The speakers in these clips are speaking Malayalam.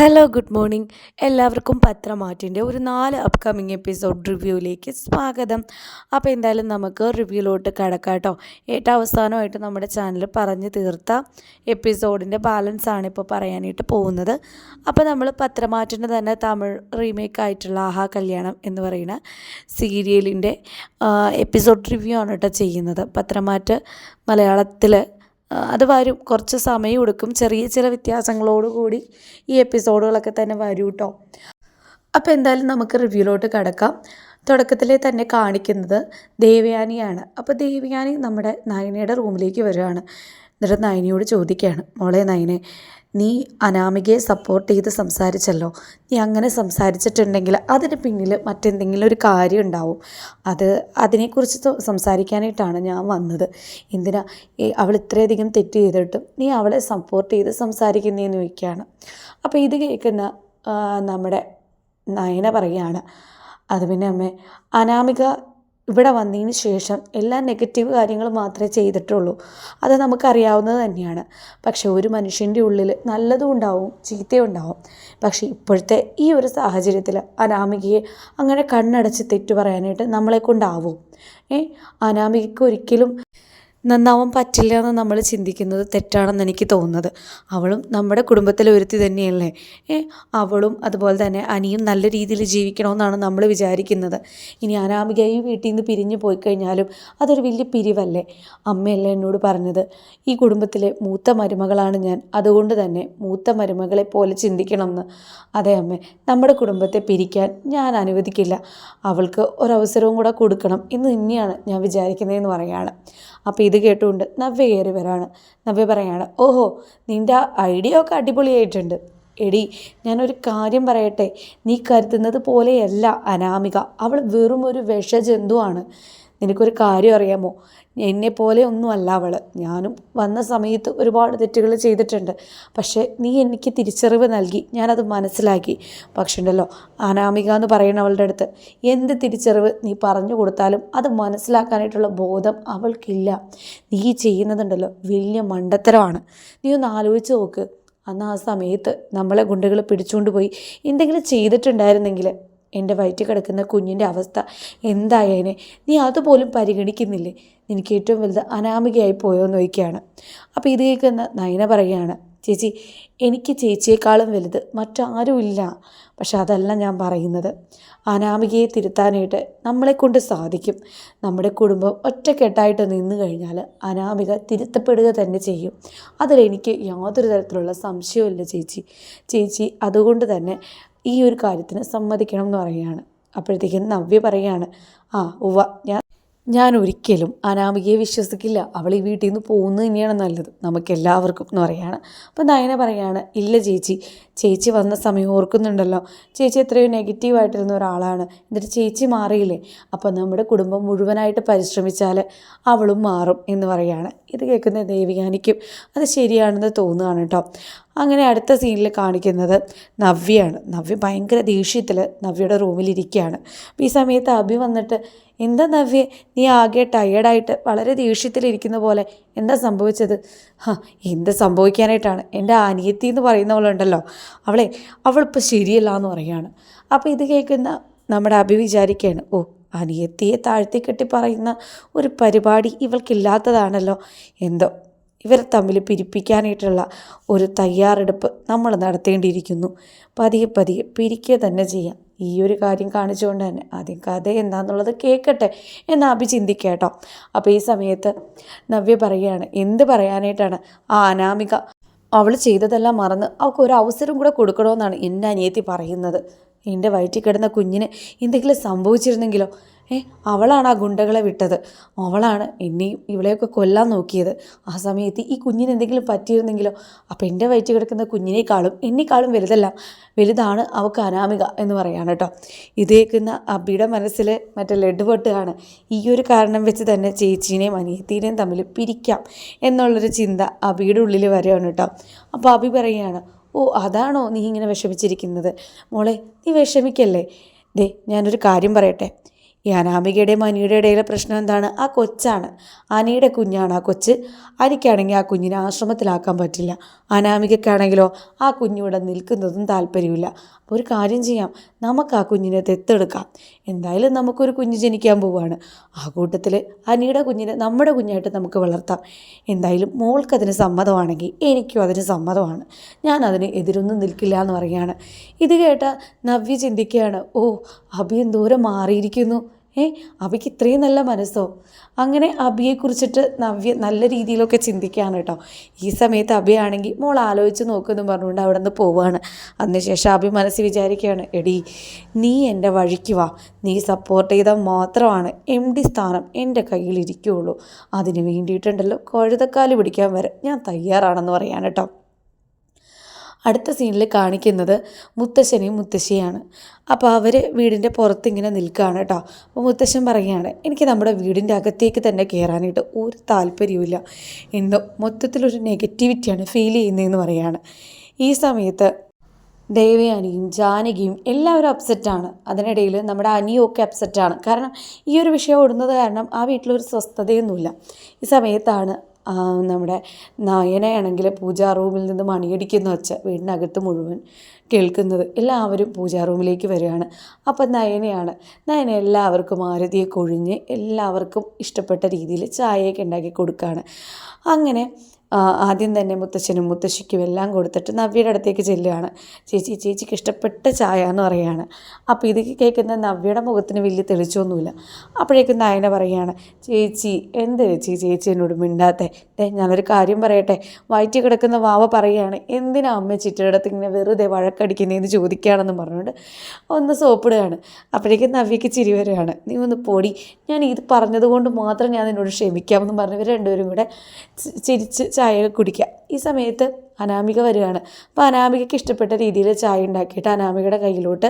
ഹലോ ഗുഡ് മോർണിംഗ് എല്ലാവർക്കും പത്രമാറ്റിന്റെ ഒരു നാല് അപ്കമിങ് എപ്പിസോഡ് റിവ്യൂയിലേക്ക് സ്വാഗതം. അപ്പോൾ എന്തായാലും നമുക്ക് റിവ്യൂലോട്ട് കേട്ടോ. ഏറ്റവും അവസാനമായിട്ട് നമ്മുടെ ചാനൽ പറഞ്ഞു തീർത്ത എപ്പിസോഡിന്റെ ബാലൻസ് ആണ് ഇപ്പോൾ പറയാനായിട്ട് പോകുന്നത്. അപ്പോൾ നമ്മൾ പത്രമാറ്റിന്റെ തന്നെ തമിഴ് റീമേക്ക് ആയിട്ടുള്ള ആഹാ കല്യാണം എന്ന് പറയുന്ന സീരിയലിന്റെ എപ്പിസോഡ് റിവ്യൂ ആണ് കേട്ടോ ചെയ്യുന്നത്. പത്രമാറ്റ് മലയാളത്തിൽ അത് വരും. കുറച്ച് സമയം എടുക്കും. ചെറിയ ചില വ്യത്യാസങ്ങളോടുകൂടി ഈ എപ്പിസോഡുകളൊക്കെ തന്നെ വരും കേട്ടോ അപ്പോൾ എന്തായാലും നമുക്ക് റിവ്യൂലോട്ട് കിടക്കാം. തുടക്കത്തിലെ തന്നെ കാണിക്കുന്നത് ദേവയാനിയാണ്. അപ്പോൾ ദേവയാനി നമ്മുടെ നയനയുടെ റൂമിലേക്ക് വരികയാണ് എന്നിട്ട് നയനിയോട് ചോദിക്കുകയാണ് മോളെ നയനെ നീ അനാമികയെ സപ്പോർട്ട് ചെയ്ത് സംസാരിച്ചല്ലോ. നീ അങ്ങനെ സംസാരിച്ചിട്ടുണ്ടെങ്കിൽ അതിന് പിന്നിൽ മറ്റെന്തെങ്കിലും ഒരു കാര്യം ഉണ്ടാവും. അത് അതിനെക്കുറിച്ച് സംസാരിക്കാനായിട്ടാണ് ഞാൻ വന്നത്. എന്തിനാ? അവൾ ഇത്രയധികം തെറ്റ് ചെയ്തിട്ടും നീ അവളെ സപ്പോർട്ട് ചെയ്ത് സംസാരിക്കുന്നതെന്ന് ചോദിക്കുകയാണ്. അപ്പോൾ ഇത് കേൾക്കുന്ന നമ്മുടെ നയന പറയുകയാണ് അത് പിന്നെ അമ്മേ അനാമിക ഇവിടെ വന്നതിന് ശേഷം എല്ലാ നെഗറ്റീവ് കാര്യങ്ങൾ മാത്രമേ ചെയ്തിട്ടുള്ളൂ. അത് നമുക്കറിയാവുന്നത് തന്നെയാണ്. പക്ഷേ ഒരു മനുഷ്യന്റെ ഉള്ളിൽ നല്ലതും ഉണ്ടാവും ചീത്തയും ഉണ്ടാവും. പക്ഷേ ഇപ്പോഴത്തെ ഈ ഒരു സാഹചര്യത്തിൽ അനാമികയെ അങ്ങനെ കണ്ണടച്ച് തെറ്റു പറയാനായിട്ട് നമ്മളെ കൊണ്ടാവും. ഏ? അനാമികയ്ക്ക് ഒരിക്കലും നന്നാവാൻ പറ്റില്ല എന്ന് നമ്മൾ ചിന്തിക്കുന്നത് തെറ്റാണെന്ന് എനിക്ക് തോന്നുന്നത്. അവളും നമ്മുടെ കുടുംബത്തിലെ ഒരുത്തി തന്നെയല്ലേ? ഏ അവളും അതുപോലെ തന്നെ അനിയും നല്ല രീതിയിൽ ജീവിക്കണമെന്നാണ് നമ്മൾ വിചാരിക്കുന്നത്. ഇനി അനാമികയും വീട്ടിൽ നിന്ന് പിരിഞ്ഞു പോയി കഴിഞ്ഞാലും അതൊരു വലിയ പിരിവല്ലേ? അമ്മയല്ലേ എന്നോട് പറഞ്ഞത്. ഈ കുടുംബത്തിലെ മൂത്ത മരുമകളാണ് ഞാൻ. അതുകൊണ്ട് തന്നെ മൂത്ത മരുമകളെ പോലെ ചിന്തിക്കണമെന്ന്. അതെ അമ്മ നമ്മുടെ കുടുംബത്തെ പിരിക്കാൻ ഞാൻ അനുവദിക്കില്ല. അവൾക്ക് ഒരവസരവും കൂടെ കൊടുക്കണം എന്ന് തന്നെയാണ് ഞാൻ വിചാരിക്കുന്നതെന്ന് പറയുകയാണ്. അപ്പോൾ ഇത് കേട്ടുകൊണ്ട് നവ്യ കയറി വരാണ്. നവ്യ പറയാണ് ഓഹോ നിന്റെ ഐഡിയ ഒക്കെ അടിപൊളിയായിട്ടുണ്ട്. എടി ഞാനൊരു കാര്യം പറയട്ടെ? നീ കരുതുന്നത് പോലെയല്ല അനാമിക. അവൾ വെറും ഒരു വിഷജന്തുവാണ്. നിനക്കൊരു കാര്യം അറിയാമോ? എന്നെപ്പോലെ പോലെ ഒന്നുമല്ല അവൾ ഞാനും വന്ന സമയത്ത് ഒരുപാട് തെറ്റുകൾ ചെയ്തിട്ടുണ്ട്. പക്ഷേ നീ എനിക്ക് തിരിച്ചറിവ് നൽകി. ഞാനത് മനസ്സിലാക്കി. പക്ഷേ ഉണ്ടല്ലോ അനാമിക എന്ന് പറയുന്ന അവളുടെ അടുത്ത് എന്ത് തിരിച്ചറിവ് നീ പറഞ്ഞു കൊടുത്താലും അത് മനസ്സിലാക്കാനായിട്ടുള്ള ബോധം അവൾക്കില്ല. നീ ചെയ്യുന്നതുണ്ടല്ലോ വലിയ മണ്ടത്തരമാണ്. നീ ഒന്ന് ആലോചിച്ച് നോക്ക്. അന്ന് ആ സമയത്ത് നമ്മളെ ഗുണ്ടകൾ പിടിച്ചുകൊണ്ട് പോയി എന്തെങ്കിലും ചെയ്തിട്ടുണ്ടായിരുന്നെങ്കിൽ എന്റെ വയറ്റിൽ കിടക്കുന്ന കുഞ്ഞിന്റെ അവസ്ഥ എന്തായേനെ? നീ അതുപോലും പരിഗണിക്കുന്നില്ലേ? നിനക്ക് ഏറ്റവും വലുത് അനാമികയായി പോയോ എന്ന് ചോദിക്കുകയാണ്. അപ്പോൾ ഇത് കേൾക്കുന്ന നയന പറയുകയാണ് ചേച്ചി എനിക്ക് ചേച്ചിയേക്കാളും വലുത് മറ്റാരുമില്ല. പക്ഷെ അതല്ല ഞാൻ പറയുന്നത്. അനാമികയെ തിരുത്താനായിട്ട് നമ്മളെക്കൊണ്ട് സാധിക്കും. നമ്മുടെ കുടുംബം ഒറ്റക്കെട്ടായിട്ട് നിന്ന് കഴിഞ്ഞാൽ അനാമിക തിരുത്തപ്പെടുക തന്നെ ചെയ്യും. അതിലെനിക്ക് യാതൊരു തരത്തിലുള്ള സംശയമില്ല ചേച്ചി. ചേച്ചി അതുകൊണ്ട് തന്നെ ഈ ഒരു കാര്യത്തിന് സമ്മതിക്കണം എന്ന് പറയുകയാണ്. അപ്പോഴത്തേക്കും നവ്യ പറയുകയാണ് ആ ഉവ ഞാൻ ഞാൻ ഒരിക്കലും അനാമികയെ വിശ്വസിക്കില്ല. അവൾ ഈ വീട്ടിൽ നിന്ന് പോകുന്നത് തന്നെയാണ് നല്ലത്. നമുക്കെല്ലാവർക്കും എന്ന് പറയുകയാണ്. അപ്പോൾ നയന പറയുകയാണ് ഇല്ല ചേച്ചി ചേച്ചി വന്ന സമയം ഓർക്കുന്നുണ്ടല്ലോ. ചേച്ചി എത്രയോ നെഗറ്റീവായിട്ടിരുന്ന ഒരാളാണ്. എന്നിട്ട് ചേച്ചി മാറിയില്ലേ? അപ്പോൾ നമ്മുടെ കുടുംബം മുഴുവനായിട്ട് പരിശ്രമിച്ചാൽ അവളും മാറും എന്ന് പറയുകയാണ്. ഇത് കേൾക്കുന്ന ദേവികാനിക്കും അത് ശരിയാണെന്ന് തോന്നുകയാണ് കേട്ടോ. അങ്ങനെ അടുത്ത സീനിൽ കാണിക്കുന്നത് നവ്യയാണ്. നവ്യ ഭയങ്കര ദേഷ്യത്തിൽ നവ്യയുടെ റൂമിലിരിക്കുകയാണ് അപ്പോൾ ഈ സമയത്ത് അഭി വന്നിട്ട് എന്താ നവ്യ നീ ആകെ ടയേർഡായിട്ട് വളരെ ദേഷ്യത്തിലിരിക്കുന്ന പോലെ എന്താ സംഭവിച്ചത്? ഹാ എന്ത് സംഭവിക്കാനായിട്ടാണ്? എന്റെ അനിയത്തി എന്ന് പറയുന്നവളുണ്ടല്ലോ അവളെ അവളിപ്പോൾ ശരിയല്ല എന്ന് പറയുകയാണ് അപ്പോൾ ഇത് കേൾക്കുന്ന നമ്മുടെ അഭി വിചാരിക്കുകയാണ് ഓ അനിയത്തിയെ താഴ്ത്തി കെട്ടി പറയുന്ന ഒരു പരിപാടി ഇവൾക്കില്ലാത്തതാണല്ലോ. എന്തോ ഇവരെ തമ്മിൽ പിരിപ്പിക്കാനായിട്ടുള്ള ഒരു തയ്യാറെടുപ്പ് നമ്മൾ നടത്തേണ്ടിയിരിക്കുന്നു. പതിയെ പതിയെ പിരിക്കുക തന്നെ ചെയ്യാം. ഈ ഒരു കാര്യം കാണിച്ചുകൊണ്ട് തന്നെ ആദ്യം കഥ എന്താണെന്നുള്ളത് കേൾക്കട്ടെ എന്ന് അഭി ചിന്തിക്കേട്ടോ അപ്പോൾ ഈ സമയത്ത് നവ്യ പറയുകയാണ് എന്ത് പറയാനായിട്ടാണ് ആ അനാമിക അവൾ ചെയ്തതെല്ലാം മറന്ന് അവൾക്ക് ഒരു അവസരം കൂടെ കൊടുക്കണമെന്നാണ് എന്റെ അനിയത്തി പറയുന്നത്. എന്റെ വയറ്റിൽ കിടന്ന കുഞ്ഞിന് എന്തെങ്കിലും സംഭവിച്ചിരുന്നെങ്കിലോ ഏ അവളാണ് ആ ഗുണ്ടകളെ വിട്ടത്. അവളാണ് എന്നെയും ഇവളെയൊക്കെ കൊല്ലാൻ നോക്കിയത്. ആ സമയത്ത് ഈ കുഞ്ഞിന് എന്തെങ്കിലും പറ്റിയിരുന്നെങ്കിലോ? അപ്പം എന്റെ വയറ്റിൽ കിടക്കുന്ന കുഞ്ഞിനേക്കാളും എന്നെക്കാളും വലുതല്ല. വലുതാണ് അവൾക്ക് അനാമിക എന്ന് പറയാണ് കേട്ടോ. ഇതേക്കുന്ന അബിയുടെ മനസ്സിൽ മറ്റേ ലഡ് പൊട്ടുകയാണ്. ഈ ഒരു കാരണം വെച്ച് തന്നെ ചേച്ചീനെയും അനിയത്തീനെയും തമ്മിൽ പിരിക്കാം എന്നുള്ളൊരു ചിന്ത അബിയുടെ ഉള്ളിൽ വരികയാണ് കേട്ടോ. അപ്പോൾ അബി പറയുകയാണ് ഓ അതാണോ നീ ഇങ്ങനെ വിഷമിച്ചിരിക്കുന്നത്? മോളെ നീ വിഷമിക്കല്ലേ? ദേ ഞാനൊരു കാര്യം പറയട്ടെ. ഈ അനാമികയുടെയും അനിയുടെ ഇടയിലെ പ്രശ്നം എന്താണ്? ആ കൊച്ചാണ്. അനിയുടെ കുഞ്ഞാണ് ആ കൊച്ച്. അനിക്കാണെങ്കിൽ ആ കുഞ്ഞിനെ ആശ്രമത്തിലാക്കാൻ പറ്റില്ല. അനാമികക്കാണെങ്കിലോ ആ കുഞ്ഞിവിടെ നിൽക്കുന്നതും താല്പര്യമില്ല. അപ്പോൾ ഒരു കാര്യം ചെയ്യാം. നമുക്ക് ആ കുഞ്ഞിനെ ദത്തെടുക്കാം എന്തായാലും നമുക്കൊരു കുഞ്ഞ് ജനിക്കാൻ പോവുകയാണ് ആ കൂട്ടത്തിൽ അനിയുടെ കുഞ്ഞിനെ നമ്മുടെ കുഞ്ഞായിട്ട് നമുക്ക് വളർത്താം. എന്തായാലും മോൾക്കതിന് സമ്മതമാണെങ്കിൽ എനിക്കും അതിന് സമ്മതമാണ്. ഞാൻ അതിന് എതിരൊന്നും നിൽക്കില്ല എന്ന് പറയുകയാണ്. ഇത് കേട്ട നവ്യ ചിന്തിക്കുകയാണ് ഓ അഭി എന്തോരം മാറിയിരിക്കുന്നു? ഏ അബിക്ക് ഇത്രയും നല്ല മനസ്സോ? അങ്ങനെ അബിയെക്കുറിച്ചിട്ട് നവ്യ നല്ല രീതിയിലൊക്കെ ചിന്തിക്കുകയാണ് കേട്ടോ. ഈ സമയത്ത് അബിയാണെങ്കിൽ മോൾ ആലോചിച്ച് നോക്കുമെന്ന് പറഞ്ഞുകൊണ്ട് അവിടെ നിന്ന് പോവുകയാണ്. അതിനുശേഷം അബി മനസ്സിൽ വിചാരിക്കുകയാണ് എടി നീ എന്റെ വഴിക്ക് വാ. നീ സപ്പോർട്ട് ചെയ്താൽ മാത്രമാണ് എം ഡി സ്ഥാനം എന്റെ കയ്യിലിരിക്കുകയുള്ളൂ. അതിന് വേണ്ടിയിട്ടുണ്ടല്ലോ കഴുതക്കാൽ പിടിക്കാൻ വരെ ഞാൻ തയ്യാറാണെന്ന് പറയാൻ കേട്ടോ. അടുത്ത സീനിൽ കാണിക്കുന്നത് മുത്തശ്ശനെയും മുത്തശ്ശിയാണ് അപ്പോൾ അവർ വീടിന്റെ പുറത്ത് ഇങ്ങനെ നിൽക്കുകയാണ് കേട്ടോ. അപ്പോൾ മുത്തശ്ശൻ പറയുകയാണ് എനിക്ക് നമ്മുടെ വീടിന്റെ അകത്തേക്ക് തന്നെ കയറാനായിട്ട് ഒരു താല്പര്യവുമില്ല എന്തോ മൊത്തത്തിലൊരു നെഗറ്റിവിറ്റിയാണ് ഫീൽ ചെയ്യുന്നതെന്ന് പറയുകയാണ്. ഈ സമയത്ത് ദേവയാനിയും ജാനകിയും എല്ലാവരും അപ്സെറ്റാണ് അതിനിടയിൽ നമ്മുടെ അനിയൊക്കെ അപ്സെറ്റാണ് കാരണം ഈ ഒരു വിഷയം ഓടുന്നത് കാരണം ആ വീട്ടിലൊരു സ്വസ്ഥതയൊന്നുമില്ല. ഈ സമയത്താണ് നമ്മുടെ നയനയാണെങ്കിൽ പൂജാ റൂമിൽ നിന്ന് മണിയടിക്കുന്ന വെച്ച വീടിനകത്ത് മുഴുവൻ കേൾക്കുന്നത് എല്ലാവരും പൂജാ റൂമിലേക്ക് വരികയാണ്. അപ്പം നയനയാണ് നയന എല്ലാവർക്കും ആരതിയെ കൊഴിഞ്ഞ് എല്ലാവർക്കും ഇഷ്ടപ്പെട്ട രീതിയിൽ ചായയൊക്കെ ഉണ്ടാക്കി കൊടുക്കുകയാണ്. അങ്ങനെ ആദ്യം തന്നെ മുത്തച്ഛനും മുത്തശ്ശിക്കും എല്ലാം കൊടുത്തിട്ട് നവ്യയുടെ അടുത്തേക്ക് ചെല്ലുകയാണ്. ചേച്ചി ചേച്ചിക്ക് ഇഷ്ടപ്പെട്ട ചായ എന്ന് പറയുകയാണ്. അപ്പോൾ ഇത് കേൾക്കുന്ന നവ്യയുടെ മുഖത്തിന് വലിയ തെളിച്ചൊന്നുമില്ല അപ്പോഴേക്കും നായന പറയുകയാണ് ചേച്ചി എന്ത് ചേച്ചി? ചേച്ചി എന്നോട് മിണ്ടാത്തെ. ഏ ഞാനൊരു കാര്യം പറയട്ടെ. വയറ്റി കിടക്കുന്ന വാവ പറയുകയാണ് എന്തിനാ അമ്മ ചിറ്റയിടത്ത് ഇങ്ങനെ വെറുതെ വഴക്കടിക്കുന്നതെന്ന് ചോദിക്കുകയാണെന്ന് പറഞ്ഞുകൊണ്ട് ഒന്ന് സോപ്പിടുകയാണ്. അപ്പോഴേക്കും നവ്യക്ക് ചിരി വരികയാണ് നീ ഒന്ന് പൊടി. ഞാൻ ഇത് പറഞ്ഞതുകൊണ്ട് മാത്രം ഞാൻ നിന്നോട് ക്ഷമിക്കാമെന്ന് പറഞ്ഞവർ രണ്ടുപേരും കൂടെ ചിരിച്ച് ചായ കുടിക്കുക. ഈ സമയത്ത് അനാമിക വരികയാണ്. അപ്പോൾ അനാമികയ്ക്ക് ഇഷ്ടപ്പെട്ട രീതിയിൽ ചായ ഉണ്ടാക്കിയിട്ട് അനാമികയുടെ കയ്യിലോട്ട്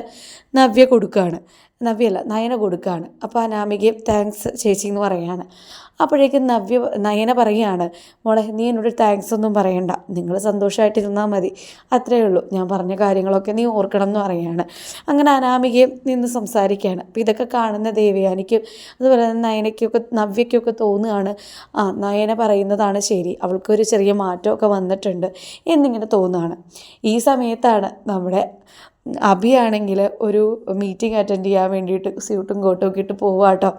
നവ്യ കൊടുക്കുകയാണ്. നവ്യല്ല നയന കൊടുക്കുകയാണ്. അപ്പോൾ അനാമികയും താങ്ക്സ് ചേച്ചി എന്ന് പറയുകയാണ് അപ്പോഴേക്കും നവ്യ നയന പറയുകയാണ് മോളെ നീ എന്നോട് താങ്ക്സ് ഒന്നും പറയണ്ട. നിങ്ങൾ സന്തോഷമായിട്ടിരുന്നാൽ മതി. അത്രയേ ഉള്ളൂ. ഞാൻ പറഞ്ഞ കാര്യങ്ങളൊക്കെ നീ ഓർക്കണം എന്ന് പറയുകയാണ് അങ്ങനെ അനാമികയും നിന്ന് സംസാരിക്കുകയാണ്. അപ്പോൾ ഇതൊക്കെ കാണുന്ന ദേവയാനിക്കും അതുപോലെ തന്നെ നയനയ്ക്കൊക്കെ നവ്യയ്ക്കൊക്കെ തോന്നുകയാണ് ആ നയന പറയുന്നതാണ് ശരി. അവൾക്കൊരു ചെറിയ മാറ്റമൊക്കെ വന്നിട്ടുണ്ട് എന്നിങ്ങനെ തോന്നുകയാണ്. ഈ സമയത്താണ് നമ്മുടെ അഭിയാണെങ്കിൽ ഒരു മീറ്റിംഗ് അറ്റൻഡ് ചെയ്യാൻ വേണ്ടിയിട്ട് സ്യൂട്ടും കോട്ടും ഒക്കെ ഇട്ട് പോവാട്ടോ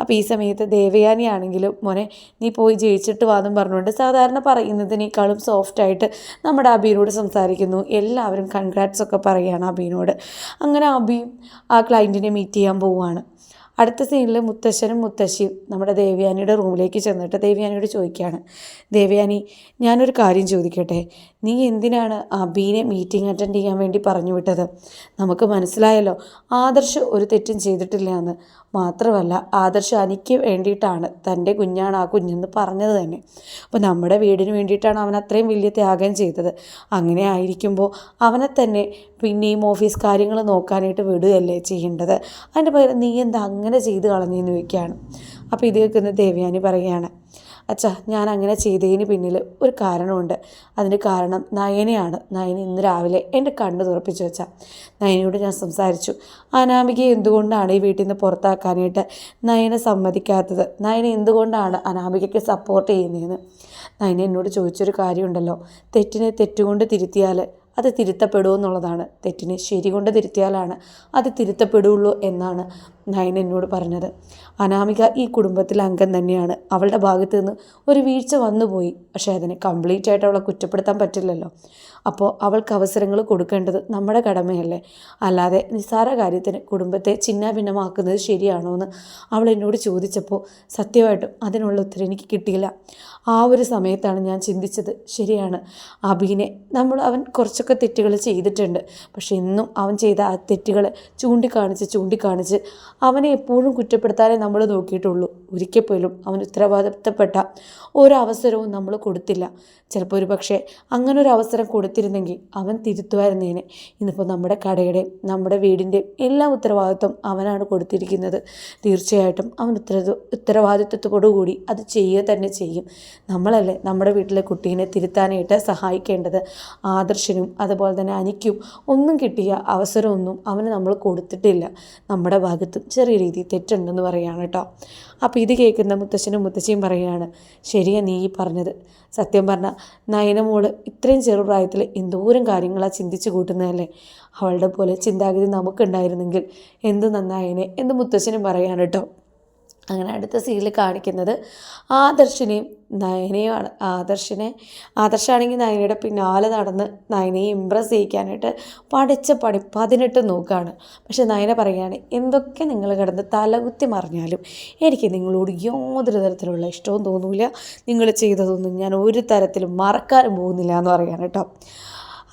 അപ്പോൾ ഈ സമയത്ത് ദേവയാനി ആണെങ്കിലും മോനെ നീ പോയി ജയിച്ചിട്ട് വാദം പറഞ്ഞുകൊണ്ട് സാധാരണ പറയുന്നതിനേക്കാളും സോഫ്റ്റായിട്ട് നമ്മുടെ അബീനോട് സംസാരിക്കുന്നു. എല്ലാവരും കൺഗ്രാറ്റ്സ് ഒക്കെ പറയുകയാണ് അബീനോട്. അങ്ങനെ അബിയും ആ ക്ലയന്റിനെ മീറ്റ് ചെയ്യാൻ പോവുകയാണ് അടുത്ത സീനിൽ മുത്തശ്ശനും മുത്തശ്ശിയും നമ്മുടെ ദേവ്യാനിയുടെ റൂമിലേക്ക് ചെന്നിട്ട് ദേവ്യാനിയോട് ചോദിക്കുകയാണ്. ദേവ്യാനി ഞാനൊരു കാര്യം ചോദിക്കട്ടെ? നീ എന്തിനാണ് അബീനെ മീറ്റിംഗ് അറ്റൻഡ് ചെയ്യാൻ വേണ്ടി പറഞ്ഞു വിട്ടത്? നമുക്ക് മനസ്സിലായല്ലോ ആദർശ് ഒരു തെറ്റും ചെയ്തിട്ടില്ല എന്ന്. മാത്രമല്ല ആദർശ് അനിക്ക് വേണ്ടിയിട്ടാണ് തന്റെ കുഞ്ഞാണ് ആ കുഞ്ഞെന്ന് പറഞ്ഞത് തന്നെ. അപ്പോൾ നമ്മുടെ വീടിന് വേണ്ടിയിട്ടാണ് അവൻ അത്രയും വലിയ ത്യാഗം ചെയ്തത്. അങ്ങനെ ആയിരിക്കുമ്പോൾ അവനെ തന്നെ പിന്നെയും ഓഫീസ് കാര്യങ്ങൾ നോക്കാനായിട്ട് വിടുകയല്ലേ ചെയ്യേണ്ടത്? അതിന്റെ പകരം നീ എന്താ അങ്ങനെ ചെയ്ത് കളഞ്ഞെന്ന് ചോദിക്കുകയാണ്. അപ്പോൾ ഇത് കേൾക്കുന്ന ദേവയാനി പറയുകയാണ് അച്ഛാ ഞാൻ അങ്ങനെ ചെയ്തതിന് പിന്നിൽ ഒരു കാരണമുണ്ട്. അതിന് കാരണം നയനയാണ്. നയന ഇന്ന് രാവിലെ എന്റെ കണ്ണ് തുറപ്പിച്ചു വെച്ചാൽ നയനയോട് ഞാൻ സംസാരിച്ചു. അനാമികയെ എന്തുകൊണ്ടാണ് ഈ വീട്ടിൽ നിന്ന് പുറത്താക്കാനായിട്ട് നയന സമ്മതിക്കാത്തത്? നയന എന്തുകൊണ്ടാണ് അനാമികയ്ക്ക് സപ്പോർട്ട് ചെയ്യുന്നതെന്ന്? നയന എന്നോട് ചോദിച്ചൊരു കാര്യമുണ്ടല്ലോ. തെറ്റിനെ തെറ്റുകൊണ്ട് തിരുത്തിയാൽ അത് തിരുത്തപ്പെടുമോ എന്നുള്ളതാണ്. തെറ്റിനെ ശരി കൊണ്ട് തിരുത്തിയാലാണ് അത് തിരുത്തപ്പെടുള്ളൂ എന്നാണ് നയൻ എന്നോട് പറഞ്ഞത്. അനാമിക ഈ കുടുംബത്തിലെ അംഗം തന്നെയാണ്. അവളുടെ ഭാഗത്തു നിന്ന് ഒരു വീഴ്ച വന്നുപോയി. പക്ഷേ അതിനെ കംപ്ലീറ്റ് ആയിട്ട് അവളെ കുറ്റപ്പെടുത്താൻ പറ്റില്ലല്ലോ. അപ്പോൾ അവൾക്ക് അവസരങ്ങൾ കൊടുക്കേണ്ടത് നമ്മുടെ കടമയല്ലേ? അല്ലാതെ നിസ്സാര കാര്യത്തിന് കുടുംബത്തെ ഭിന്നമാക്കുന്നത് ശരിയാണോ എന്ന് അവൾ എന്നോട് ചോദിച്ചപ്പോൾ സത്യമായിട്ടും അതിനുള്ള ഉത്തരം എനിക്ക് കിട്ടിയില്ല. ആ ഒരു സമയത്താണ് ഞാൻ ചിന്തിച്ചത് ശരിയാണ്. അബീനെ നമ്മൾ അവൻ കുറച്ചൊക്കെ തെറ്റുകൾ ചെയ്തിട്ടുണ്ട്. പക്ഷെ ഇന്നും അവൻ ചെയ്ത ആ തെറ്റുകൾ ചൂണ്ടിക്കാണിച്ച് ചൂണ്ടിക്കാണിച്ച് അവനെ എപ്പോഴും കുറ്റപ്പെടുത്താനേ നമ്മൾ നോക്കിയിട്ടുള്ളൂ. ഒരിക്കൽ പോലും അവന് ഉത്തരവാദിത്തപ്പെട്ട ഒരവസരവും നമ്മൾ കൊടുത്തില്ല. ചിലപ്പോൾ ഒരു പക്ഷേ അങ്ങനെ ഒരു അവസരം കൊടുത്തിരുന്നെങ്കിൽ അവൻ തിരുത്തുമായിരുന്നേനെ. ഇന്നിപ്പോൾ നമ്മുടെ കടയുടെ നമ്മുടെ വീടിന്റെ എല്ലാ ഉത്തരവാദിത്വം അവനാണ് കൊടുത്തിരിക്കുന്നത്. തീർച്ചയായിട്ടും അവൻ ഉത്തര ഉത്തരവാദിത്വത്തോടുകൂടി അത് ചെയ്യുക തന്നെ ചെയ്യും. നമ്മളല്ലേ നമ്മുടെ വീട്ടിലെ കുട്ടീനെ തിരുത്താനായിട്ട് സഹായിക്കേണ്ടത്? ആദർശനും അതുപോലെ തന്നെ അനിക്കും ഒന്നും കിട്ടിയ അവസരമൊന്നും അവന് നമ്മൾ കൊടുത്തിട്ടില്ല. നമ്മുടെ ഭാഗത്തും ചെറിയ രീതിയിൽ തെറ്റുണ്ടെന്ന് പറയുകയാണ് കേട്ടോ. അപ്പോൾ ഇത് കേൾക്കുന്ന മുത്തശ്ശനും മുത്തശ്ശിയും പറയുകയാണ് ശരിയാ നീ പറഞ്ഞത്. സത്യം പറഞ്ഞാൽ നയനമോൾ ഇത്രയും ചെറുപ്രായത്തിൽ എന്തോരം കാര്യങ്ങളാണ് ചിന്തിച്ചു കൂട്ടുന്നതല്ലേ അവളുടെ പോലെ ചിന്താഗതി നമുക്കുണ്ടായിരുന്നെങ്കിൽ എന്ത് നന്നായനെ എന്ന് മുത്തശ്ശനും പറയാണ് കേട്ടോ. അങ്ങനെ അടുത്ത സീനിൽ കാണിക്കുന്നത് ആദർശിനെയും നയനയുമാണ്. ആദർശിനെ ആദർശാണെങ്കിൽ നയനയുടെ പിന്നാലെ നടന്ന് നയനയെ ഇമ്പ്രസ് ചെയ്യിക്കാനായിട്ട് പഠിച്ച പണി പതിനെട്ട് നോക്കുകയാണ് പക്ഷെ നയന പറയുകയാണ് എന്തൊക്കെ നിങ്ങൾ കിടന്ന് തലകുത്തി മറിഞ്ഞാലും എനിക്ക് നിങ്ങളോട് യാതൊരു തരത്തിലുള്ള ഇഷ്ടവും തോന്നില്ല നിങ്ങൾ ചെയ്തതൊന്നും ഞാൻ ഒരു തരത്തിലും മറക്കാനും പോകുന്നില്ല എന്ന് പറയാൻ കേട്ടോ.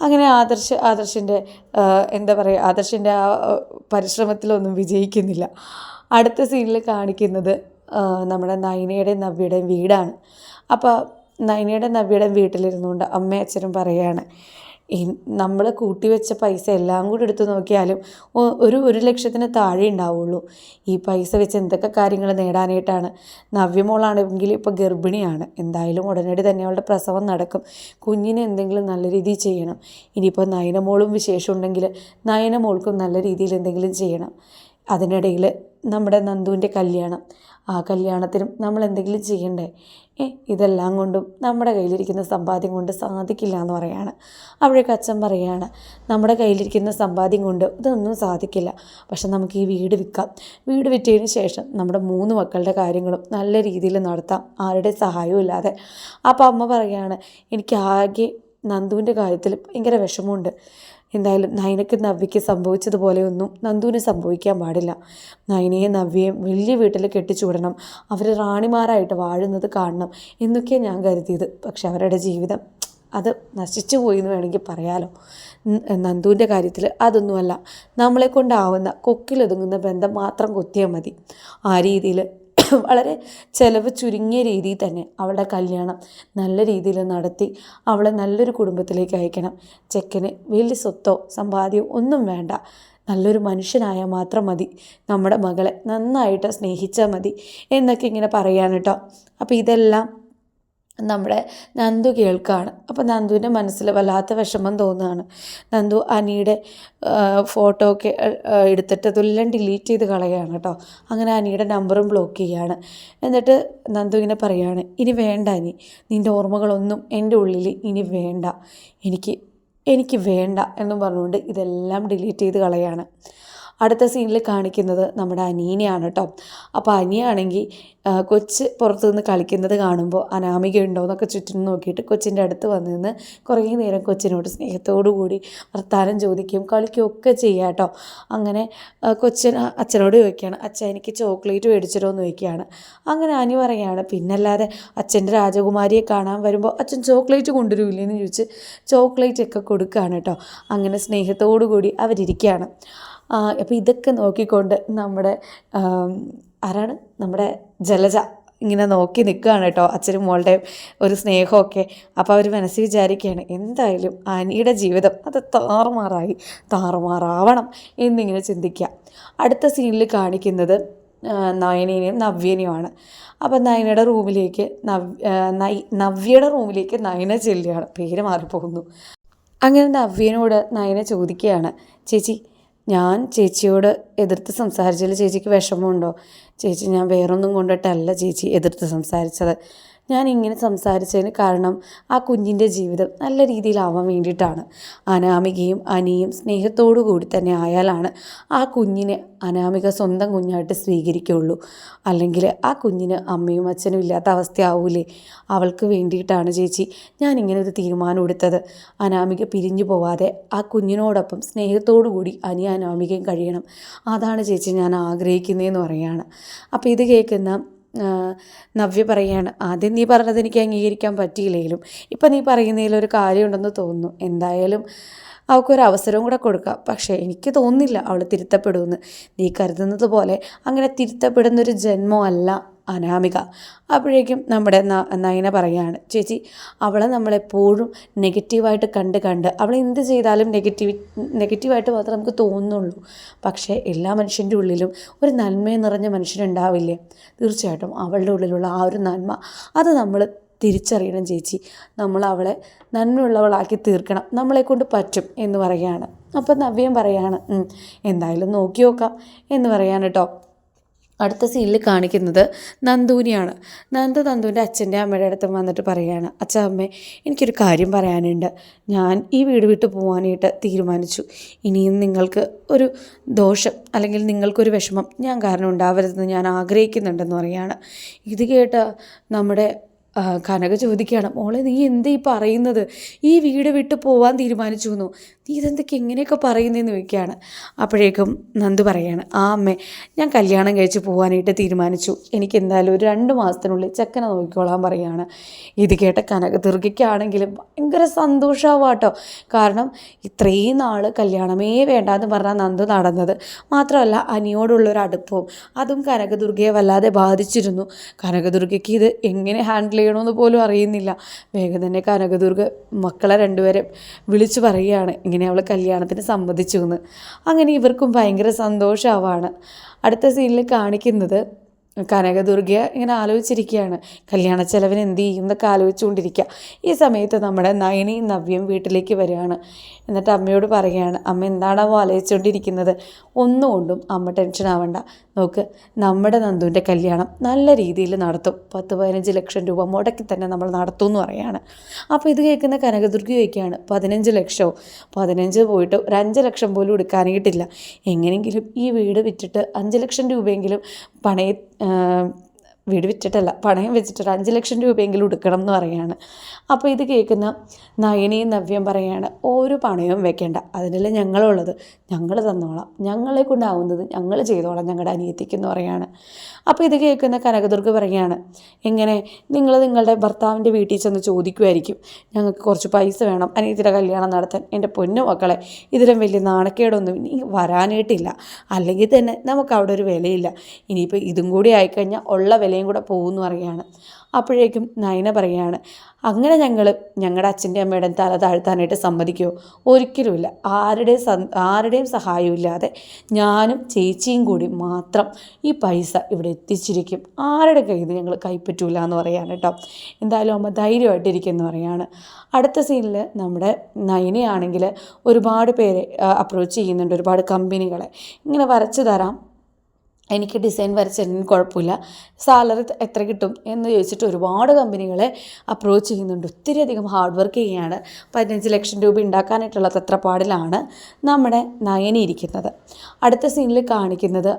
അങ്ങനെ ആദർശ് ആദർശിന്റെ എന്താ പറയുക ആദർശിന്റെ ആ പരിശ്രമത്തിലൊന്നും വിജയിക്കുന്നില്ല. അടുത്ത സീനിൽ കാണിക്കുന്നത് നമ്മുടെ നൈനയുടെ നവ്യയുടെയും വീടാണ്. അപ്പോൾ നയനയുടെ നവ്യയുടെ വീട്ടിലിരുന്നുകൊണ്ട് അമ്മയും അച്ഛനും പറയുകയാണ് നമ്മൾ കൂട്ടിവെച്ച പൈസ എല്ലാം കൂടി എടുത്തു നോക്കിയാലും ഒരു ഒരു ലക്ഷത്തിന് താഴെ ഉണ്ടാവുള്ളൂ. ഈ പൈസ വെച്ച് എന്തൊക്കെ കാര്യങ്ങൾ നേടാനായിട്ടാണ് നവ്യമോളാണെങ്കിൽ ഇപ്പോൾ ഗർഭിണിയാണ്. എന്തായാലും ഉടനടി തന്നെ അവളുടെ പ്രസവം നടക്കും. കുഞ്ഞിനെ എന്തെങ്കിലും നല്ല രീതിയിൽ ചെയ്യണം. ഇനിയിപ്പോൾ നയനമോളും വിശേഷം ഉണ്ടെങ്കിൽ നയനമോൾക്കും നല്ല രീതിയിൽ എന്തെങ്കിലും ചെയ്യണം. അതിനിടയിൽ നമ്മുടെ നന്ദുവിന്റെ കല്യാണം. ആ കല്യാണത്തിനും നമ്മൾ എന്തെങ്കിലും ചെയ്യണ്ടേ? ഏ ഇതെല്ലാം കൊണ്ടും നമ്മുടെ കയ്യിലിരിക്കുന്ന സമ്പാദ്യം കൊണ്ട് സാധിക്കില്ല എന്ന് പറയാണ്. അവിടേക്ക് അച്ഛൻ പറയാണ് നമ്മുടെ കയ്യിലിരിക്കുന്ന സമ്പാദ്യം കൊണ്ട് ഇതൊന്നും സാധിക്കില്ല. പക്ഷെ നമുക്ക് ഈ വീട് വിൽക്കാം. വീട് വിറ്റതിന് ശേഷം നമ്മുടെ മൂന്ന് മക്കളുടെ കാര്യങ്ങളും നല്ല രീതിയിൽ നടത്താം. ആരുടെ സഹായവും ഇല്ലാതെ. അപ്പോൾ അമ്മ പറയാണ് എനിക്ക് ആകെ നന്ദുവിന്റെ കാര്യത്തിൽ ഭയങ്കര വിഷമമുണ്ട്. എന്തായാലും നയനയ്ക്ക് നവ്യയ്ക്ക് സംഭവിച്ചതുപോലെയൊന്നും നന്ദുവിന് സംഭവിക്കാൻ പാടില്ല. നയനയെ നവ്യയും വലിയ വീട്ടിൽ കെട്ടിച്ചുവിടണം. അവർ റാണിമാരായിട്ട് വാഴുന്നത് കാണണം എന്നൊക്കെ ഞാൻ കരുതിയത്. പക്ഷെ അവരുടെ ജീവിതം അത് നശിച്ചു പോയി എന്ന് വേണമെങ്കിൽ പറയാലോ. നന്ദുവിന്റെ കാര്യത്തിൽ അതൊന്നുമല്ല. നമ്മളെ കൊണ്ടാവുന്ന കൊക്കിലൊതുങ്ങുന്ന ബന്ധം മാത്രം കൊത്തിയാൽ മതി. ആ രീതിയിൽ വളരെ ചിലവ് ചുരുങ്ങിയ രീതിയിൽ തന്നെ അവളുടെ കല്യാണം നല്ല രീതിയിൽ നടത്തി അവളെ നല്ലൊരു കുടുംബത്തിലേക്ക് അയക്കണം. ചെക്കന് വലിയ സ്വത്തോ സമ്പാദ്യമോ ഒന്നും വേണ്ട. നല്ലൊരു മനുഷ്യനായാൽ മാത്രം മതി. നമ്മുടെ മകളെ നന്നായിട്ട് സ്നേഹിച്ചാൽ മതി എന്നൊക്കെ ഇങ്ങനെ പറയാൻ കേട്ടോ. അപ്പോൾ ഇതെല്ലാം നമ്മുടെ നന്ദു കേൾക്കുകയാണ് അപ്പോൾ നന്ദുവിന്റെ മനസ്സിൽ വല്ലാത്ത വിഷമം തോന്നുകയാണ്. നന്ദു അനിയുടെ ഫോട്ടോ ഒക്കെ എടുത്തിട്ട് അതെല്ലാം ഡിലീറ്റ് ചെയ്ത് കളയുകയാണ് കേട്ടോ. അങ്ങനെ അനിയുടെ നമ്പറും ബ്ലോക്ക് ചെയ്യുകയാണ്. എന്നിട്ട് നന്ദു ഇങ്ങനെ പറയുകയാണ് ഇനി വേണ്ട അനി നിന്റെ ഓർമ്മകളൊന്നും എന്റെ ഉള്ളിൽ ഇനി വേണ്ട. എനിക്ക് എനിക്ക് വേണ്ട എന്നും പറഞ്ഞുകൊണ്ട് ഇതെല്ലാം ഡിലീറ്റ് ചെയ്ത് കളയാണ് അടുത്ത സീനിൽ കാണിക്കുന്നത് നമ്മുടെ അനീനെയാണ് കേട്ടോ. അപ്പോൾ അനിയാണെങ്കിൽ കൊച്ച് പുറത്തു നിന്ന് കളിക്കുന്നത് കാണുമ്പോൾ അനാമിക എന്നൊക്കെ ചുറ്റും നോക്കിയിട്ട് കൊച്ചിന്റെ അടുത്ത് വന്ന് നിന്ന് കുറേ നേരം കൊച്ചിനോട് സ്നേഹത്തോടു കൂടി വർത്താനം ചോദിക്കുകയും കളിക്കുകയൊക്കെ ചെയ്യുക കേട്ടോ. അങ്ങനെ കൊച്ചൻ അച്ഛനോട് ചോദിക്കുകയാണ് അച്ഛൻ എനിക്ക് ചോക്ലേറ്റ് മേടിച്ചിട്ടോ എന്ന് ചോദിക്കുകയാണ്. അങ്ങനെ അനി പറയുകയാണ് പിന്നല്ലാതെ അച്ഛന്റെ രാജകുമാരിയെ കാണാൻ വരുമ്പോൾ അച്ഛൻ ചോക്ലേറ്റ് കൊണ്ടുവരില്ലെന്ന് ചോദിച്ച് ചോക്ലേറ്റ് ഒക്കെ കൊടുക്കുകയാണ് കേട്ടോ. അങ്ങനെ സ്നേഹത്തോടു കൂടി അവരിയ്ക്കുകയാണ് അപ്പോൾ ഇതൊക്കെ നോക്കിക്കൊണ്ട് നമ്മുടെ ആരാണ്? നമ്മുടെ ജലജ ഇങ്ങനെ നോക്കി നിൽക്കുകയാണ് കേട്ടോ. അച്ഛനും മോളുടെയും ഒരു സ്നേഹമൊക്കെ. അപ്പോൾ അവർ മനസ്സിൽ വിചാരിക്കുകയാണ് എന്തായാലും അനിയുടെ ജീവിതം അത് താറുമാറായി താറുമാറാവണം എന്നിങ്ങനെ ചിന്തിക്കുക. അടുത്ത സീനിൽ കാണിക്കുന്നത് നയനേനെയും നവ്യനെയുമാണ്. അപ്പം നയനയുടെ റൂമിലേക്ക് നവ് നവ്യയുടെ റൂമിലേക്ക് നയന ചെല്ലുകയാണ്. പേര് മാറിപ്പോകുന്നു. അങ്ങനെ നവ്യനോട് നയന ചോദിക്കുകയാണ് ചേച്ചി ഞാൻ ചേച്ചിയോട് എതിർത്ത് സംസാരിച്ചതിൽ ചേച്ചിക്ക് വിഷമമുണ്ടോ? ചേച്ചി ഞാൻ വേറൊന്നും കൊണ്ടിട്ടല്ല ചേച്ചി എതിർത്ത് സംസാരിച്ചത്. ഞാൻ ഇങ്ങനെ സംസാരിച്ചതിന് കാരണം ആ കുഞ്ഞിന്റെ ജീവിതം നല്ല രീതിയിലാവാൻ വേണ്ടിയിട്ടാണ്. അനാമികയും അനിയും സ്നേഹത്തോടു കൂടി തന്നെ ആയാലാണ് ആ കുഞ്ഞിനെ അനാമിക സ്വന്തം കുഞ്ഞായിട്ട് സ്വീകരിക്കുകയുള്ളൂ. അല്ലെങ്കിൽ ആ കുഞ്ഞിന് അമ്മയും അച്ഛനും ഇല്ലാത്ത അവസ്ഥയാവൂലേ? അവൾക്ക് വേണ്ടിയിട്ടാണ് ചേച്ചി ഞാൻ ഇങ്ങനെ ഒരു തീരുമാനം എടുത്തത്. അനാമിക പിരിഞ്ഞു പോവാതെ ആ കുഞ്ഞിനോടൊപ്പം സ്നേഹത്തോടു കൂടി അനിയ അനാമികയും കഴിയണം. അതാണ് ചേച്ചി ഞാൻ ആഗ്രഹിക്കുന്നതെന്ന് പറയുകയാണ്. അപ്പോൾ ഇത് കേൾക്കുന്ന നവ്യ പറയാണ് ആദ്യം നീ പറഞ്ഞത് എനിക്ക് അംഗീകരിക്കാൻ പറ്റിയില്ലെങ്കിലും ഇപ്പം നീ പറയുന്നതിൽ ഒരു കാര്യമുണ്ടെന്ന് തോന്നുന്നു. എന്തായാലും അവൾക്കൊരു അവസരവും കൂടെ കൊടുക്കാം. പക്ഷേ എനിക്ക് തോന്നുന്നില്ല അവൾ തിരുത്തപ്പെടുമെന്ന്. നീ കരുതുന്നത് പോലെ അങ്ങനെ തിരുത്തപ്പെടുന്നൊരു ജന്മമല്ല. അനാമിക. അപ്പോഴേക്കും നമ്മുടെ നയന പറയുകയാണ് ചേച്ചി അവളെ നമ്മളെപ്പോഴും നെഗറ്റീവായിട്ട് കണ്ട് കണ്ട് അവൾ എന്ത് ചെയ്താലും നെഗറ്റീവ് നെഗറ്റീവായിട്ട് മാത്രമേ നമുക്ക് തോന്നുന്നുള്ളൂ പക്ഷേ എല്ലാ മനുഷ്യന്റെ ഉള്ളിലും ഒരു നന്മ നിറഞ്ഞ മനുഷ്യനുണ്ടാവില്ലേ തീർച്ചയായിട്ടും അവളുടെ ഉള്ളിലുള്ള ആ ഒരു നന്മ അത് നമ്മൾ തിരിച്ചറിയണം ചേച്ചി. നമ്മൾ അവളെ നന്മയുള്ളവളാക്കി തീർക്കണം. നമ്മളെ കൊണ്ട് പറ്റും എന്ന് പറയുകയാണ് അപ്പം നവ്യം പറയാണ് എന്തായാലും നോക്കി നോക്കാം എന്ന് പറയാണ് കേട്ടോ അടുത്ത സീനിൽ കാണിക്കുന്നത് നന്ദൂനിയാണ്. നന്ദു നന്ദുവിന്റെ അച്ഛന്റെ അമ്മയുടെ അടുത്ത് വന്നിട്ട് പറയുകയാണ് അച്ഛ അമ്മേ എനിക്കൊരു കാര്യം പറയാനുണ്ട്. ഞാൻ ഈ വീട് വിട്ട് പോകാനായിട്ട് തീരുമാനിച്ചു. ഇനിയും നിങ്ങൾക്ക് ഒരു ദോഷം അല്ലെങ്കിൽ നിങ്ങൾക്കൊരു വിഷമം ഞാൻ കാരണം ഉണ്ടാവരുതെന്ന് ഞാൻ ആഗ്രഹിക്കുന്നുണ്ടെന്ന് പറയുകയാണ് ഇത് കേട്ട് നമ്മുടെ കനക ചോദിക്കുകയാണ് മോളെ നീ എന്താ ഈ പറയുന്നത്? ഈ വീട് വിട്ട് പോവാൻ തീരുമാനിച്ചു നീ ഇതെന്തൊക്കെ എങ്ങനെയൊക്കെ പറയുന്നതെന്ന് ചോദിക്കുകയാണ്. അപ്പോഴേക്കും നന്ദു പറയാണ് ആ അമ്മേ ഞാൻ കല്യാണം കഴിച്ച് പോകാനായിട്ട് തീരുമാനിച്ചു. എനിക്ക് എന്തായാലും ഒരു രണ്ട് മാസത്തിനുള്ളിൽ ചെക്കനെ നോക്കിക്കോളാൻ പറയുകയാണ് ഇത് കേട്ട കനക ദീർഘയ്ക്കാണെങ്കിലും ഭയങ്കര സന്തോഷമാവാട്ടോ കാരണം ഇത്രയും നാൾ കല്യാണമേ വേണ്ട എന്ന് പറഞ്ഞാൽ നന്ദു നടന്നത്. മാത്രമല്ല അനിയോടുള്ളൊരു അടുപ്പവും അതും കനകദുർഗയെ വല്ലാതെ ബാധിച്ചിരുന്നു. കനകദുർഗയ്ക്ക് ഇത് എങ്ങനെ ഹാൻഡിൽ ചെയ്യണമെന്ന് പോലും അറിയുന്നില്ല. വേഗം തന്നെ കനകദുർഗ മക്കളെ രണ്ടുപേരെ വിളിച്ചു പറയുകയാണ്. ഇങ്ങനെ അവൾ കല്യാണത്തിന് സമ്മതിച്ചു എന്ന് അങ്ങനെ ഇവർക്കും ഭയങ്കര സന്തോഷമാവാണ് അടുത്ത സീനിൽ കാണിക്കുന്നത് കനകദുർഗ ഇങ്ങനെ ആലോചിച്ചിരിക്കുകയാണ്. കല്യാണ ചെലവിന് എന്ത് ചെയ്യും എന്നൊക്കെ ആലോചിച്ചുകൊണ്ടിരിക്കുക. ഈ സമയത്ത് നമ്മുടെ നയനയും നവ്യം വീട്ടിലേക്ക് വരികയാണ്. എന്നിട്ട് അമ്മയോട് പറയുകയാണ് അമ്മ എന്താണാവോ ആലോചിച്ചുകൊണ്ടിരിക്കുന്നത്? ഒന്നുകൊണ്ടും അമ്മ ടെൻഷൻ ആവണ്ട. നോക്ക് നമ്മുടെ നന്ദുവിന്റെ കല്യാണം നല്ല രീതിയിൽ നടത്തും. പത്ത് പതിനഞ്ച് ലക്ഷം രൂപ മുടക്കി തന്നെ നമ്മൾ നടത്തും എന്ന് പറയാണ് അപ്പോൾ ഇത് കേൾക്കുന്ന കനകദുർഗ ചോദിക്കുകയാണ് പതിനഞ്ച് ലക്ഷമോ? പതിനഞ്ച് പോയിട്ട് ഒരു അഞ്ച് ലക്ഷം പോലും എടുക്കാനായിട്ടില്ല. എങ്ങനെയെങ്കിലും ഈ വീട് വിറ്റിട്ട് അഞ്ച് ലക്ഷം രൂപയെങ്കിലും പണയ uh, വീട് വിറ്റിട്ടല്ല പണയം വെച്ചിട്ട് ഒരു അഞ്ച് ലക്ഷം രൂപയെങ്കിലും എടുക്കണം എന്ന് പറയാണ്. അപ്പോൾ ഇത് കേൾക്കുന്ന നയനയും നവ്യം പറയാണ് ഒരു പണയവും വെക്കേണ്ട അതിനല്ല ഞങ്ങളുള്ളത്. ഞങ്ങൾ തന്നോളാം. ഞങ്ങളെ കൊണ്ടാവുന്നത് ഞങ്ങൾ ചെയ്തോളാം ഞങ്ങളുടെ അനിയത്തിക്ക് എന്ന് പറയാണ്. അപ്പോൾ ഇത് കേൾക്കുന്ന കനകദുർഗ് പറയുകയാണ് എങ്ങനെ? നിങ്ങൾ നിങ്ങളുടെ ഭർത്താവിന്റെ വീട്ടിൽ ചെന്ന് ചോദിക്കുമായിരിക്കും ഞങ്ങൾക്ക് കുറച്ച് പൈസ വേണം. അനിയത്തിയുടെ കല്യാണം നടത്താൻ. എന്റെ പൊന്നു മക്കളെ ഇതിലും വലിയ നാണക്കേടൊന്നും ഇനി വരാനായിട്ടില്ല. അല്ലെങ്കിൽ തന്നെ നമുക്ക് അവിടെ ഒരു വിലയില്ല. ഇനിയിപ്പോൾ ഇതും കൂടി ആയിക്കഴിഞ്ഞാൽ ഉള്ള വിലയും കൂടെ പോകുമെന്ന് പറയുകയാണ്. അപ്പോഴേക്കും നയന പറയുകയാണ് അങ്ങനെ ഞങ്ങൾ ഞങ്ങളുടെ അച്ഛന്റെ അമ്മയുടെയും തല താഴ്ത്താനായിട്ട് സമ്മതിക്കുമോ ഒരിക്കലുമില്ല. ആരുടെയും സം ആരുടെയും സഹായമില്ലാതെ ഞാനും ചേച്ചിയും കൂടി മാത്രം ഈ പൈസ ഇവിടെ എത്തിച്ചിരിക്കും. ആരുടെ കയ്യിൽ നിന്ന് ഞങ്ങൾ കൈപ്പറ്റൂല എന്ന് പറയാണ് കേട്ടോ എന്തായാലും അമ്മ ധൈര്യമായിട്ടിരിക്കുമെന്ന് പറയാണ്. അടുത്ത സീനിൽ നമ്മുടെ നയനയാണെങ്കിൽ ഒരുപാട് പേരെ അപ്രോച്ച് ചെയ്യുന്നുണ്ട്. ഒരുപാട് കമ്പനികളെ. ഇങ്ങനെ വരച്ചു തരാം. എനിക്ക് ഡിസൈൻ വരച്ചതിന് കുഴപ്പമില്ല. സാലറി എത്ര കിട്ടും എന്ന് ചോദിച്ചിട്ട് ഒരുപാട് കമ്പനികളെ അപ്രോച്ച് ചെയ്യുന്നുണ്ട്. ഒത്തിരി അധികം ഹാർഡ് വർക്ക് ചെയ്യുകയാണ്. പതിനഞ്ച് ലക്ഷം രൂപ ഉണ്ടാക്കാനായിട്ടുള്ള തത്രപ്പാടിലാണ് നമ്മുടെ നയനി ഇരിക്കുന്നത്. അടുത്ത സീനിൽ കാണിക്കുന്നത്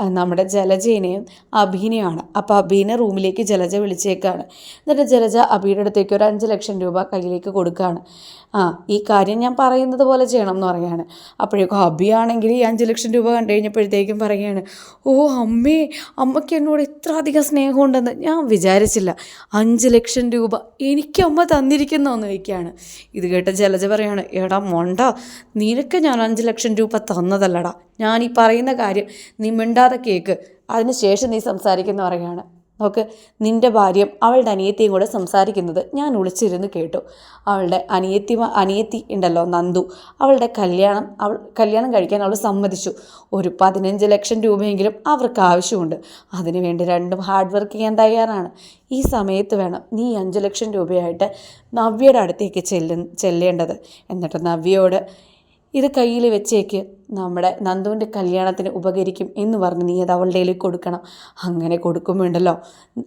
നമ്മുടെ ജലജേനെയും അഭീനെയാണ് അപ്പോൾ അഭീനെ റൂമിലേക്ക് ജലജ വിളിച്ചേക്കാണ്. എന്നിട്ട് ജലജ അഭിയുടെ അടുത്തേക്ക് ഒരു അഞ്ച് ലക്ഷം രൂപ കയ്യിലേക്ക് കൊടുക്കുകയാണ് ആ ഈ കാര്യം ഞാൻ പറയുന്നത് പോലെ ചെയ്യണം എന്ന് പറയാണ് അപ്പോഴേക്കും അഭിയാണെങ്കിൽ ഈ അഞ്ച് ലക്ഷം രൂപ കണ്ടു കഴിഞ്ഞപ്പോഴത്തേക്കും പറയുകയാണ് ഓ അമ്മേ അമ്മയ്ക്ക് എന്നോട് ഇത്ര അധികം സ്നേഹമുണ്ടെന്ന് ഞാൻ വിചാരിച്ചില്ല. അഞ്ച് ലക്ഷം രൂപ എനിക്ക് അമ്മ തന്നിരിക്കുന്നതെന്ന് വയ്ക്കുകയാണ് ഇത് കേട്ട ജലജ പറയാണ് എടാ മൊണ്ട നിനക്ക് ഞാൻ അഞ്ച് ലക്ഷം രൂപ തന്നതല്ലടാ. ഞാൻ ഈ പറയുന്ന കാര്യം നീ മിണ്ടാതെ കേക്ക്. അതിന് ശേഷം നീ സംസാരിക്കുന്ന പറയുകയാണ്. നോക്ക് നിന്റെ ഭാര്യയും അവളുടെ അനിയത്തിയും കൂടെ സംസാരിക്കുന്നത് ഞാൻ ഒളിച്ചിരുന്ന് കേട്ടു. അവളുടെ അനിയത്തി അനിയത്തി ഉണ്ടല്ലോ നന്ദു. അവളുടെ കല്യാണം അവൾ കല്യാണം കഴിക്കാൻ അവൾ സമ്മതിച്ചു. ഒരു പതിനഞ്ച് ലക്ഷം രൂപയെങ്കിലും അവർക്ക് ആവശ്യമുണ്ട്. അതിനുവേണ്ടി രണ്ടും ഹാർഡ് വർക്ക് ചെയ്യാൻ തയ്യാറാണ്. ഈ സമയത്ത് വേണം നീ അഞ്ച് ലക്ഷം രൂപയായിട്ട് നവ്യയുടെ അടുത്തേക്ക് ചെല്ലു ചെല്ലേണ്ടത്. എന്നിട്ട് നവ്യയോട് ഇത് കയ്യിൽ വെച്ചേക്ക്. നമ്മുടെ നന്ദുവിന്റെ കല്യാണത്തിന് ഉപകരിക്കും എന്ന് പറഞ്ഞ് നീ അത് അവളുടെ കയ്യിൽ കൊടുക്കണം. അങ്ങനെ കൊടുക്കുമ്പോണ്ടല്ലോ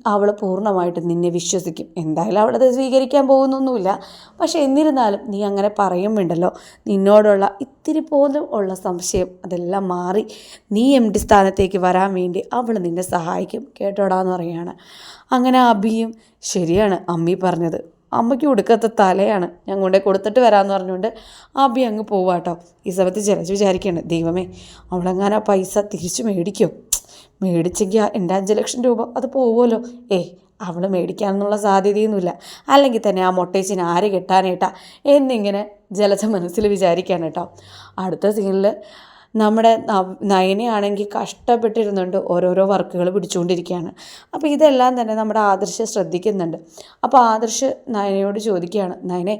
അവൾ പൂർണമായിട്ടും നിന്നെ വിശ്വസിക്കും. എന്തായാലും അവളത് സ്വീകരിക്കാൻ പോകുന്നൊന്നുമില്ല. പക്ഷേ എന്നിരുന്നാലും നീ അങ്ങനെ പറയുമ്പോണ്ടല്ലോ നിന്നോടുള്ള ഇത്തിരി പോലും ഉള്ള സംശയം അതെല്ലാം മാറി നീ എം ഡി സ്ഥാനത്തേക്ക് വരാൻ വേണ്ടി അവൾ നിന്നെ സഹായിക്കും. കേട്ടോടാന്ന് പറയാണ്. അങ്ങനെ അബിയും ശരിയാണ് അമ്മി പറഞ്ഞത്. അമ്മയ്ക്ക് കൊടുക്കാത്ത തലയാണ് ഞാൻ കൊണ്ടേ കൊടുത്തിട്ട് വരാമെന്ന് പറഞ്ഞുകൊണ്ട് അബി അങ്ങ് പോവാട്ടോ. ഈ സമയത്ത് ജലജ് വിചാരിക്കുകയാണ് ദൈവമേ അവളെങ്ങാനും ആ പൈസ തിരിച്ചു മേടിക്കും? മേടിച്ചെങ്കിൽ എന്റെ അഞ്ച് ലക്ഷം രൂപ അത് പോവുമല്ലോ. ഏ അവൾ മേടിക്കാനൊന്നുള്ള സാധ്യതയൊന്നുമില്ല. അല്ലെങ്കിൽ തന്നെ ആ മൊട്ടേച്ചിന് ആര് കെട്ടാനേട്ടാ എന്നിങ്ങനെ ജലജ മനസ്സിൽ വിചാരിക്കാൻ കേട്ടോ. അടുത്ത സീനിൽ നമ്മുടെ നയനയാണെങ്കിൽ കഷ്ടപ്പെട്ടിരുന്നുണ്ട് ഓരോരോ വർക്കുകൾ പിടിച്ചുകൊണ്ടിരിക്കുകയാണ്. അപ്പോൾ ഇതെല്ലാം തന്നെ നമ്മുടെ ആദർശ് ശ്രദ്ധിക്കുന്നുണ്ട്. അപ്പോൾ ആദർശ് നയനയോട് ചോദിക്കുകയാണ് നയനെ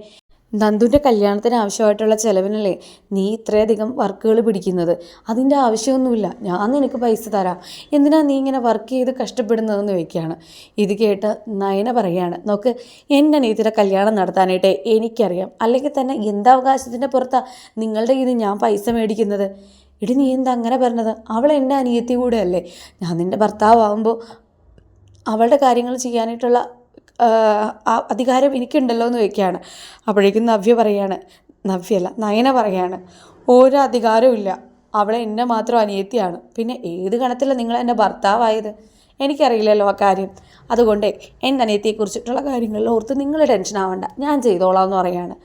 നന്ദുവിന്റെ കല്യാണത്തിന് ആവശ്യമായിട്ടുള്ള ചിലവിനല്ലേ നീ ഇത്രയധികം വർക്കുകൾ പിടിക്കുന്നത്? അതിന്റെ ആവശ്യമൊന്നുമില്ല. ഞാൻ നിനക്ക് പൈസ തരാം. എന്തിനാ നീ ഇങ്ങനെ വർക്ക് ചെയ്ത് കഷ്ടപ്പെടുന്നതെന്ന് ചോദിക്കുകയാണ്. ഇത് കേട്ട് നയന പറയുകയാണ് നോക്ക് എന്റെ നീതിയുടെ കല്യാണം നടത്താനായിട്ട് എനിക്കറിയാം. അല്ലെങ്കിൽ തന്നെ എന്താവകാശത്തിന്റെ പുറത്താണ് നിങ്ങളുടെ ഇത് ഞാൻ പൈസ മേടിക്കുന്നത്? ഇടി നീ എന്താ അങ്ങനെ പറഞ്ഞത്? അവൾ എന്റെ അനിയത്തി കൂടെ അല്ലേ ഞാൻ നിന്റെ ഭർത്താവാകുമ്പോൾ അവളുടെ കാര്യങ്ങൾ ചെയ്യാനായിട്ടുള്ള അധികാരം എനിക്കുണ്ടല്ലോ എന്ന് ചോദിക്കുകയാണ്. അപ്പോഴേക്കും നവ്യ പറയാണ് നവ്യല്ല നയന പറയാണ് ഒരു അധികാരവും ഇല്ല. അവളെ എന്നെ മാത്രം അനിയത്തിയാണ്. പിന്നെ ഏത് കണത്തിലാണ് നിങ്ങൾ എന്റെ ഭർത്താവായത്? എനിക്കറിയില്ലല്ലോ ആ കാര്യം. അതുകൊണ്ട് എന്റെ അനിയത്തിയെക്കുറിച്ചിട്ടുള്ള കാര്യങ്ങളിൽ ഓർത്ത് നിങ്ങൾ ടെൻഷൻ ആവണ്ട. ഞാൻ ചെയ്തോളാം എന്ന് പറയാണ്.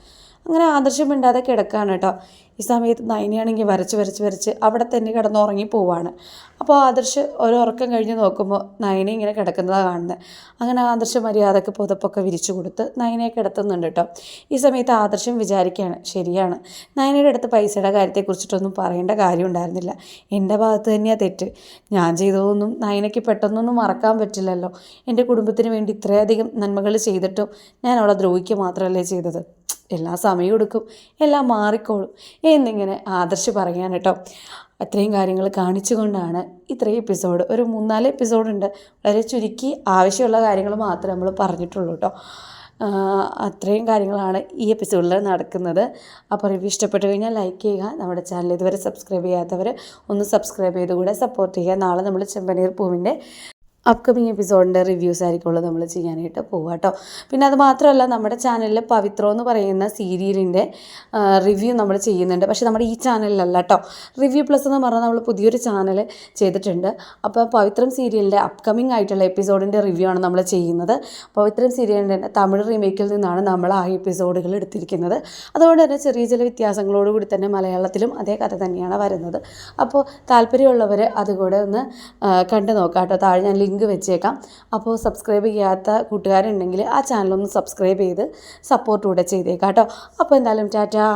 അങ്ങനെ ആദർശം മിണ്ടാതെ കിടക്കുകയാണ് കേട്ടോ. ഈ സമയത്ത് നയനയാണെങ്കിൽ വരച്ച് വരച്ച് വരച്ച് അവിടെ തന്നെ കിടന്നുറങ്ങി പോവാണ്. അപ്പോൾ ആദർശ് ഒരു ഉറക്കം കഴിഞ്ഞ് നോക്കുമ്പോൾ നയന ഇങ്ങനെ കിടക്കുന്നതാണ് കാണുന്നത്. അങ്ങനെ ആദർശ് മര്യാദയ്ക്ക് പുതപ്പൊക്കെ വിരിച്ചു കൊടുത്ത് നയനയെ കിടത്തുന്നുണ്ട് കേട്ടോ. ഈ സമയത്ത് ആദർശം വിചാരിക്കുകയാണ് ശരിയാണ്. നയനയുടെ അടുത്ത് പൈസയുടെ കാര്യത്തെക്കുറിച്ചിട്ടൊന്നും പറയേണ്ട കാര്യം ഉണ്ടായിരുന്നില്ല. എന്റെ ഭാഗത്ത് തന്നെയാണ് തെറ്റ്. ഞാൻ ചെയ്തതൊന്നും നയനയ്ക്ക് പെട്ടെന്നൊന്നും മറക്കാൻ പറ്റില്ലല്ലോ. എന്റെ കുടുംബത്തിന് വേണ്ടി ഇത്രയധികം നന്മകൾ ചെയ്തിട്ടും ഞാൻ അവളെ ദ്രോഹിക്കുക മാത്രമല്ലേ ചെയ്തത്. എല്ലാ സമയം എടുക്കും എല്ലാം മാറിക്കോളും എന്നിങ്ങനെ ആദർശ് പറയാൻ കേട്ടോ. അത്രയും കാര്യങ്ങൾ കാണിച്ചുകൊണ്ടാണ് ഇത്രയും എപ്പിസോഡ് ഒരു മൂന്നാൽ എപ്പിസോഡുണ്ട് വളരെ ചുരുക്കി ആവശ്യമുള്ള കാര്യങ്ങൾ മാത്രമേ നമ്മൾ പറഞ്ഞിട്ടുള്ളൂ കേട്ടോ. അത്രയും കാര്യങ്ങളാണ് ഈ എപ്പിസോഡിൽ നടക്കുന്നത്. അപ്പോൾ റിവ്യൂ ഇഷ്ടപ്പെട്ടു കഴിഞ്ഞാൽ ലൈക്ക് ചെയ്യുക നമ്മുടെ ചാനൽ ഇതുവരെ സബ്സ്ക്രൈബ് ചെയ്യാത്തവർ ഒന്ന് സബ്സ്ക്രൈബ് ചെയ്ത് കൂടെ സപ്പോർട്ട് ചെയ്യുക. നാളെ നമ്മൾ ചെമ്പനീർ പൂവിന്റെ അപ്കമിങ് എപ്പിസോഡിന്റെ റിവ്യൂസ് ആയിരിക്കുള്ളൂ നമ്മൾ ചെയ്യാനായിട്ട് പോവുക കേട്ടോ പിന്നെ അത് മാത്രമല്ല നമ്മുടെ ചാനലിൽ പവിത്രം എന്ന് പറയുന്ന സീരിയലിന്റെ റിവ്യൂ നമ്മൾ ചെയ്യുന്നുണ്ട്. പക്ഷേ നമ്മുടെ ഈ ചാനലിലല്ല കേട്ടോ റിവ്യൂ പ്ലസ് എന്ന് പറഞ്ഞാൽ നമ്മൾ പുതിയൊരു ചാനൽ ചെയ്തിട്ടുണ്ട്. അപ്പോൾ പവിത്രം സീരിയലിന്റെ അപ്കമിങ് ആയിട്ടുള്ള എപ്പിസോഡിന്റെ റിവ്യൂ ആണ് നമ്മൾ ചെയ്യുന്നത്. പവിത്രം സീരിയലിന്റെ തമിഴ് റീമേക്കിൽ നിന്നാണ് നമ്മൾ ആ എപ്പിസോഡുകൾ എടുത്തിരിക്കുന്നത്. അതുകൊണ്ട് തന്നെ ചെറിയ ചില വ്യത്യാസങ്ങളോടുകൂടി തന്നെ മലയാളത്തിലും അതേ കഥ തന്നെയാണ് വരുന്നത്. അപ്പോൾ താല്പര്യമുള്ളവർ അതുകൂടെ ഒന്ന് കണ്ടു നോക്കാം കേട്ടോ താഴെ ഞാൻ ലിങ്ക് വെച്ചേക്കാം. അപ്പോൾ സബ്സ്ക്രൈബ് ചെയ്യാത്ത കൂട്ടുകാരുണ്ടെങ്കിൽ ആ ചാനലൊന്ന് സബ്സ്ക്രൈബ് ചെയ്ത് സപ്പോർട്ട് കൂടെ ചെയ്തേക്കാം കേട്ടോ അപ്പോൾ എന്തായാലും ടാറ്റാ.